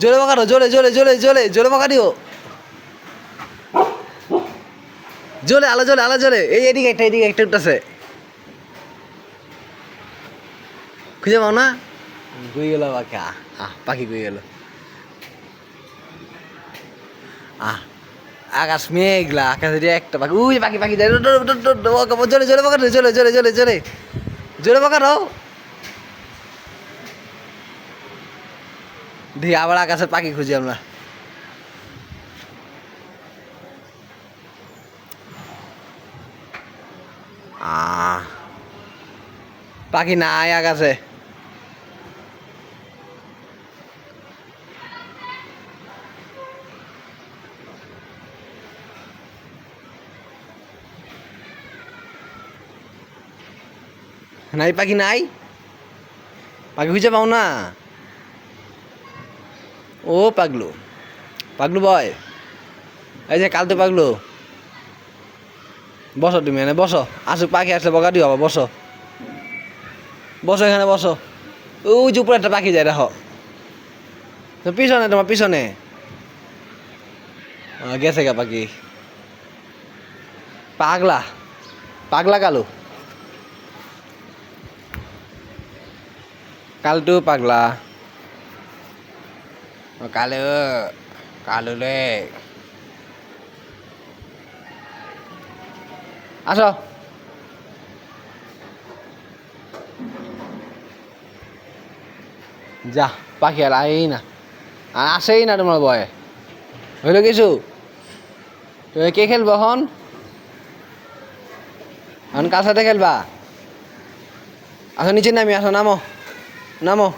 জোরে বাঁকানো জোরে জোরে জোরে জোরে জোরে বাঁকানিও জোরে আলো জোরে আলো জোরে এই এদিকে একটা এদিকে একটা উঠতেছে খুঁজে পাও না গুই গেল পাখি আহ পাখি গুই গেল আহ আকাশ মেঘলা আকাশে দিয়ে একটা পাখি উই পাখি পাখি যায় জোরে জোরে পাকানো জোরে জোরে জোরে জোরে জোরে পাকানো দিয়ে আবার আকাশের পাখি খুঁজি আমরা। পাখি নাই আকাশে। নাই, পাখি নাই? পাখি খুঁজে পাও না? ও পাগলু। পাগলু বয়। এই যে কালতে পাগলু। বসো তুমি এনে বসো। আসুক, পাখি আসলে বকা দিও আবার, বসো। বসো এখানে, বসো। ওই যে উপরে একটা পাখি যায়, দেখো। পিছনে, তোমার পিছনে। গেছে গা পাখি। পাগলা। পাগলা কালু। কালটু পাগলা। কালু কালু রে আসো যা পাখি আর আই না আর আসেই না তোমার বয়ে হইল কিছু তুমি কে খেলব এখন এখন কার সাথে খেলবা আসো নিচে নামি আসো নামো নামো